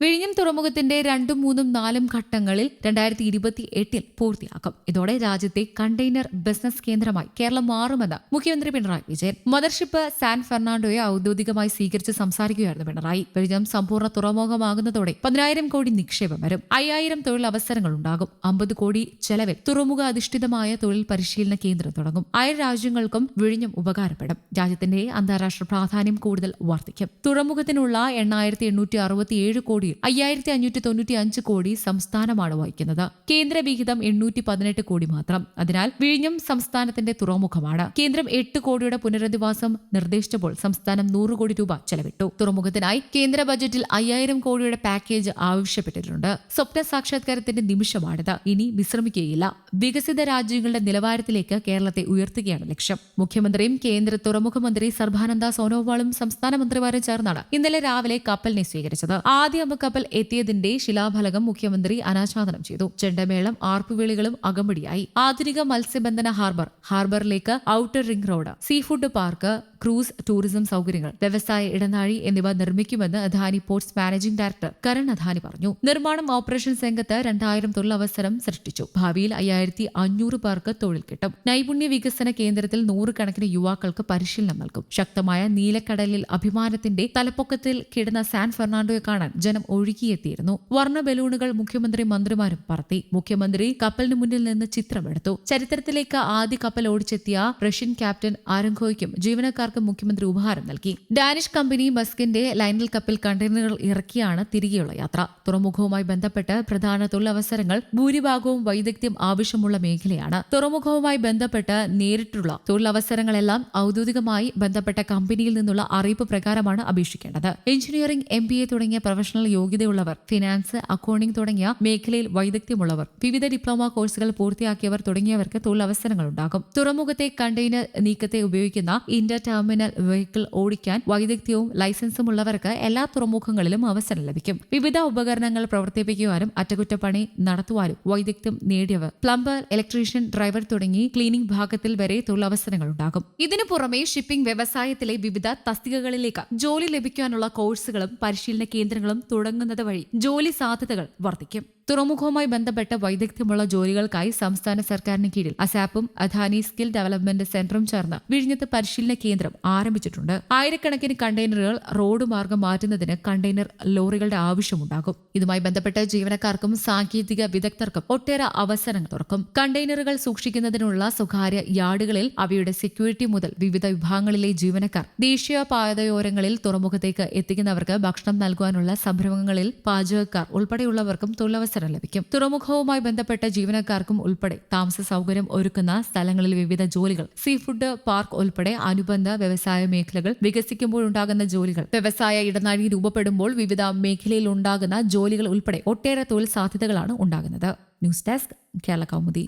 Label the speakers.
Speaker 1: വിഴിഞ്ഞം തുറമുഖത്തിന്റെ രണ്ടും മൂന്നും നാലും ഘട്ടങ്ങളിൽ രണ്ടായിരത്തി ഇരുപത്തി എട്ടിൽ പൂർത്തിയാക്കും. ഇതോടെ രാജ്യത്തെ കണ്ടെയ്നർ ബിസിനസ് കേന്ദ്രമായി കേരളം മാറുമെന്ന് മുഖ്യമന്ത്രി പിണറായി വിജയൻ മദർഷിപ്പ് സാൻ ഫെർണാണ്ടോയെ ഔദ്യോഗികമായി സ്വീകരിച്ച് സംസാരിക്കുകയായിരുന്നു പിണറായി. വിഴിഞ്ഞം സമ്പൂർണ തുറമുഖമാകുന്നതോടെ പതിനായിരം കോടി നിക്ഷേപം വരും. അയ്യായിരം തൊഴിലവസരങ്ങൾ ഉണ്ടാകും. അമ്പത് കോടി ചെലവിൽ തുറമുഖ അധിഷ്ഠിതമായ തൊഴിൽ പരിശീലന കേന്ദ്രം തുടങ്ങും. അയൽ രാജ്യങ്ങൾക്കും വിഴിഞ്ഞം ഉപകാരപ്പെടും. രാജ്യത്തിന്റെ അന്താരാഷ്ട്ര പ്രാധാന്യം കൂടുതൽ വർദ്ധിക്കും. തുറമുഖത്തിനുള്ള എണ്ണായിരത്തി എണ്ണൂറ്റി അറുപത്തിയേഴ് കോടിയിൽ അയ്യായിരത്തി അഞ്ഞൂറ്റി തൊണ്ണൂറ്റി അഞ്ച് കോടി സംസ്ഥാനമാണ് വഹിക്കുന്നത്. കേന്ദ്ര വിഹിതം എണ്ണൂറ്റി പതിനെട്ട് കോടി മാത്രം. അതിനാൽ വിഴിഞ്ഞം സംസ്ഥാനത്തിന്റെ തുറമുഖമാണ്. കേന്ദ്രം എട്ട് കോടിയുടെ പുനരധിവാസം നിർദ്ദേശിച്ചപ്പോൾ സംസ്ഥാനം നൂറ് കോടി രൂപ ചെലവിട്ടു. തുറമുഖത്തിനായി കേന്ദ്ര ബജറ്റിൽ അയ്യായിരം കോടിയുടെ പാക്കേജ് ആവശ്യപ്പെട്ടിട്ടുണ്ട്. സ്വപ്ന സാക്ഷാത്കാരത്തിന്റെ നിമിഷമാണിത്. ഇനി വിശ്രമിക്കുകയില്ല. വികസിത രാജ്യങ്ങളുടെ നിലവാരത്തിലേക്ക് കേരളത്തെ ഉയർത്തുകയാണ് ലക്ഷ്യം. മുഖ്യമന്ത്രിയും കേന്ദ്ര തുറമുഖ മന്ത്രി സർബാനന്ദ സോനോവാളും സംസ്ഥാന മന്ത്രിമാരും ചേർന്നാണ് ഇന്നലെ രാവിലെ കപ്പലിനെ സ്വീകരിച്ചത്. ആദ്യ കപ്പൽ എത്തിയതിന്റെ ശിലാഫലകം മുഖ്യമന്ത്രി അനാച്ഛാദനം ചെയ്തു. ചെണ്ടമേളം ആർപ്പുവിളികളും അകമ്പടിയായി. ആധുനിക മത്സ്യബന്ധന harbour ഹാർബറിലേക്ക് outer ring road seafood park cruise tourism സൗകര്യങ്ങൾ വ്യവസായ ഇടനാഴി എന്നിവ നിർമ്മിക്കുമെന്ന് Adani ports managing director Karan Adani പറഞ്ഞു. നിർമ്മാണം ഓപ്പറേഷൻ രംഗത്ത് രണ്ടായിരം തൊഴിലവസരം സൃഷ്ടിച്ചു. ഭാവിയിൽ അയ്യായിരത്തി അഞ്ഞൂറ് പേർക്ക് തൊഴിൽ കിട്ടും. നൈപുണ്യ വികസന കേന്ദ്രത്തിൽ നൂറുകണക്കിന് യുവാക്കൾക്ക് പരിശീലനം നൽകും. ശക്തമായ നീലക്കടലിൽ അഭിമാനത്തിന്റെ തലപ്പൊക്കത്തിൽ കിടന്ന സാൻ ഫെർണാണ്ടോയെ കാണാൻ ജനം ഒഴുകിയെത്തിയിരുന്നു. വർണ ബലൂണുകൾ മുഖ്യമന്ത്രി മന്ത്രിമാരും പറത്തി. മുഖ്യമന്ത്രി കപ്പലിന് മുന്നിൽ നിന്ന് ചിത്രമെടുത്തു. ചരിത്രത്തിലേക്ക് ആദ്യ കപ്പൽ ഓടിച്ചെത്തിയ റഷ്യൻ ക്യാപ്റ്റൻ ആരംഖോയ്ക്കും ജീവനക്കാർക്കും മുഖ്യമന്ത്രി ഉപഹാരം നൽകി. ഡാനിഷ് കമ്പനി മസ്കിന്റെ ലൈനൽ കപ്പിൽ കണ്ടെയ്നറുകൾ ഇറക്കിയാണ് തിരികെയുള്ള യാത്ര. തുറമുഖവുമായി ബന്ധപ്പെട്ട് പ്രധാന തൊഴിലവസരങ്ങൾ ഭൂരിഭാഗവും വൈദഗ്ധ്യം ആവശ്യമുള്ള മേഖലയാണ്. തുറമുഖവുമായി ബന്ധപ്പെട്ട് നേരിട്ടുള്ള തൊഴിലവസരങ്ങളെല്ലാം ഔദ്യോഗികമായി ബന്ധപ്പെട്ട കമ്പനിയിൽ നിന്നുള്ള അറിയിപ്പ് പ്രകാരമാണ് അപേക്ഷിക്കേണ്ടത്. എഞ്ചിനീയറിംഗ് എ തുടങ്ങിയ പ്രൊഫഷണൽ യോഗ്യതയുള്ളവർ ഫിനാൻസ് അക്കൌണ്ടിംഗ് തുടങ്ങിയ മേഖലയിൽ വൈദഗ്ധ്യമുള്ളവർ വിവിധ ഡിപ്ലോമ കോഴ്സുകൾ പൂർത്തിയാക്കിയവർ തുടങ്ങിയവർക്ക് തൊഴിലവസരങ്ങൾ ഉണ്ടാകും തുറമുഖത്തെ കണ്ടെയ്നർ നീക്കത്തെ ഉപയോഗിക്കുന്ന ഇന്റർ ടെർമിനൽ വെഹിക്കിൾ ഓടിക്കാൻ വൈദഗ്ധ്യവും ലൈസൻസും ഉള്ളവർക്ക് എല്ലാ തുറമുഖങ്ങളിലും അവസരം ലഭിക്കും. വിവിധ ഉപകരണങ്ങൾ പ്രവർത്തിപ്പിക്കുവാനും അറ്റകുറ്റപ്പണി നടത്തുവാനും വൈദഗ്ധ്യം നേടിയവർ പ്ലംബർ ഇലക്ട്രീഷ്യൻ ഡ്രൈവർ തുടങ്ങി ക്ലീനിംഗ് ഭാഗത്തിൽ വരെ തൊഴിലവസരങ്ങൾ ഉണ്ടാകും. ഇതിനു പുറമെ ഷിപ്പിംഗ് വ്യവസായത്തിലെ വിവിധ തസ്തികകളിലേക്ക് ജോലി ലഭിക്കാനുള്ള കോഴ്സുകളും പരിശീലന കേന്ദ്രങ്ങളും തുടങ്ങുന്നത് വഴി ജോലി സാധ്യതകൾ വർദ്ധിക്കും. തുറമുഖവുമായി ബന്ധപ്പെട്ട വൈദഗ്ധ്യമുള്ള ജോലികൾക്കായി സംസ്ഥാന സർക്കാരിന് കീഴിൽ അസാപ്പും അധാനി സ്കിൽ ഡെവലപ്മെന്റ് സെന്ററും ചേർന്ന് വിഴിഞ്ഞത്ത് പരിശീലന കേന്ദ്രം ആരംഭിച്ചിട്ടുണ്ട്. ആയിരക്കണക്കിന് കണ്ടെയ്നറുകൾ റോഡ് മാർഗം മാറ്റുന്നതിന് കണ്ടെയ്നർ ലോറികളുടെ ആവശ്യമുണ്ടാകും. ഇതുമായി ബന്ധപ്പെട്ട ജീവനക്കാർക്കും സാങ്കേതിക വിദഗ്ധർക്കും ഒട്ടേറെ അവസരങ്ങൾ തുറക്കും. കണ്ടെയ്നറുകൾ സൂക്ഷിക്കുന്നതിനുള്ള സ്വകാര്യ യാർഡുകളിൽ അവയുടെ സെക്യൂരിറ്റി മുതൽ വിവിധ വിഭാഗങ്ങളിലെ ജീവനക്കാർ ദേശീയ പാതയോരങ്ങളിൽ തുറമുഖത്തേക്ക് എത്തിക്കുന്നവർക്ക് ഭക്ഷണം നൽകുവാനുള്ള സംരംഭങ്ങളിൽ പാചകക്കാർ ഉൾപ്പെടെയുള്ളവർക്കും തൊഴിലവസരം ലഭിക്കും തുറമുഖവുമായി ബന്ധപ്പെട്ട ജീവനക്കാർക്കും ഉൾപ്പെടെ താമസ സൗകര്യം ഒരുക്കുന്ന സ്ഥലങ്ങളിൽ വിവിധ ജോലികൾ സീ ഫുഡ് പാർക്ക് ഉൾപ്പെടെ അനുബന്ധ വ്യവസായ മേഖലകൾ വികസിക്കുമ്പോഴുണ്ടാകുന്ന ജോലികൾ വ്യവസായ ഇടനാഴി രൂപപ്പെടുമ്പോൾ വിവിധ മേഖലയിൽ ഉണ്ടാകുന്ന ജോലികൾ ഉൾപ്പെടെ ഒട്ടേറെ തൊഴിൽ സാധ്യതകളാണ് ഉണ്ടാകുന്നത്. News desk Kerala Kaumudi.